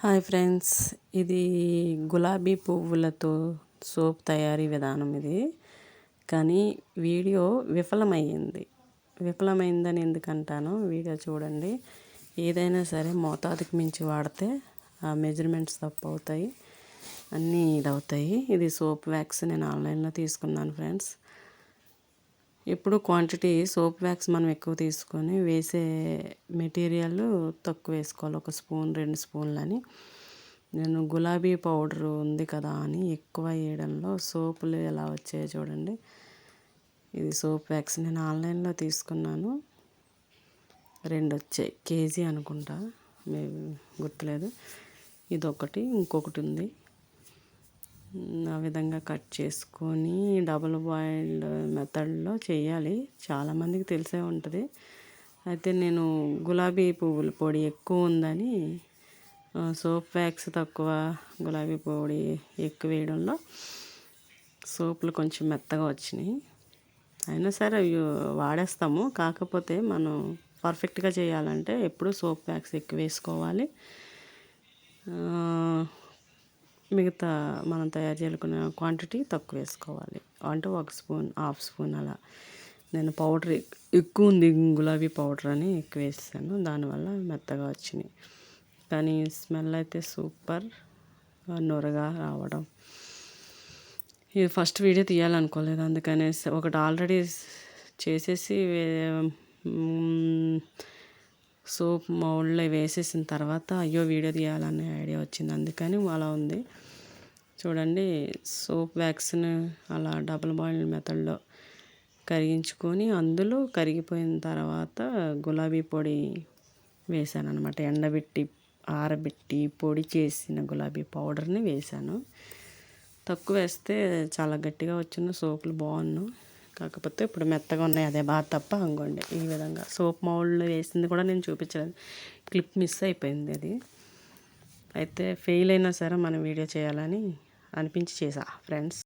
Hi friends ఇది గులాబీ పువ్వులతో సోప్ తయారీ విధానం ఇది. కానీ వీడియో విఫలమైంది విఫలమైందని ఎందుకంటాను వీడియో చూడండి. ఏదైనా సరే మోతాదుకు మించి వాడితే ఆ మెజర్మెంట్స్ తప్పు అవుతాయి అన్నీ ఇదవుతాయి. ఇది సోప్ వ్యాక్స్ నేను ఆన్లైన్లో తీసుకున్నాను ఫ్రెండ్స్. ఎప్పుడు క్వాంటిటీ సోప్ వ్యాక్స్ మనం ఎక్కువ తీసుకొని వేసే మెటీరియల్ తక్కువ వేసుకోవాలి. ఒక స్పూన్ రెండు స్పూన్లు అని నేను గులాబీ పౌడర్ ఉంది కదా అని ఎక్కువ వేయడంలో సోపులు ఎలా వచ్చాయో చూడండి. ఇది సోప్ వ్యాక్స్ నేను ఆన్లైన్లో తీసుకున్నాను. రెండు వచ్చాయి. కేజీ అనుకుంటా. గుర్తులేదు. ఇది ఒకటి ఇంకొకటి ఉంది. ఆ విధంగా కట్ చేసుకొని డబుల్ బాయిల్డ్ మెథడ్లో చేయాలి. చాలామందికి తెలిసే ఉంటుంది. అయితే నేను గులాబీ పువ్వుల పొడి ఎక్కువ ఉందని సోప్ వ్యాక్స్ తక్కువ గులాబీ పొడి ఎక్కువ వేయడంలో సోపులు కొంచెం మెత్తగా వచ్చినాయి. అయినా సరే అవి వాడేస్తాము. కాకపోతే మనం పర్ఫెక్ట్గా చేయాలంటే ఎప్పుడు సోప్ వ్యాక్స్ ఎక్కువ వేసుకోవాలి. మిగతా మనం తయారు చేసుకున్న క్వాంటిటీ తక్కువ వేసుకోవాలి. అంటే ఒక స్పూన్ హాఫ్ స్పూన్ అలా. నేను పౌడర్ ఎక్కువ ఉంది గులాబీ పౌడర్ అని ఎక్కువ వేసాను దానివల్ల మెత్తగా వచ్చినాయి. కానీ స్మెల్ అయితే సూపర్ నొరగా రావడం. ఇది ఫస్ట్ వీడియో తీయాలనుకోలేదు. అందుకనే ఒకటి ఆల్రెడీ చేసేసి సోప్ మౌల్డ్లో వేసేసిన తర్వాత అయ్యో వీడియో తీయాలనే ఐడియా వచ్చింది. అందుకని అలా ఉంది. చూడండి సోప్ వ్యాక్సిన్ అలా డబుల్ బాయిల్ మెథడ్లో కరిగించుకొని అందులో కరిగిపోయిన తర్వాత గులాబీ పొడి వేసాను అనమాట ఎండబెట్టి ఆరబెట్టి పొడి చేసిన గులాబీ పౌడర్ని వేసాను తక్కువ వేస్తే చాలా గట్టిగా వచ్చిన సోపులు బాగున్నాను కాకపోతే ఇప్పుడు మెత్తగా ఉన్నాయి అదే బాగా తప్ప అంగోండి ఈ విధంగా సోప్ మౌల్డ్ వేసింది కూడా నేను చూపించలేదు. క్లిప్ మిస్ అయిపోయింది అది. అయితే ఫెయిల్ అయినా సరే మనం వీడియో చేయాలని అనిపించి చేసా ఫ్రెండ్స్.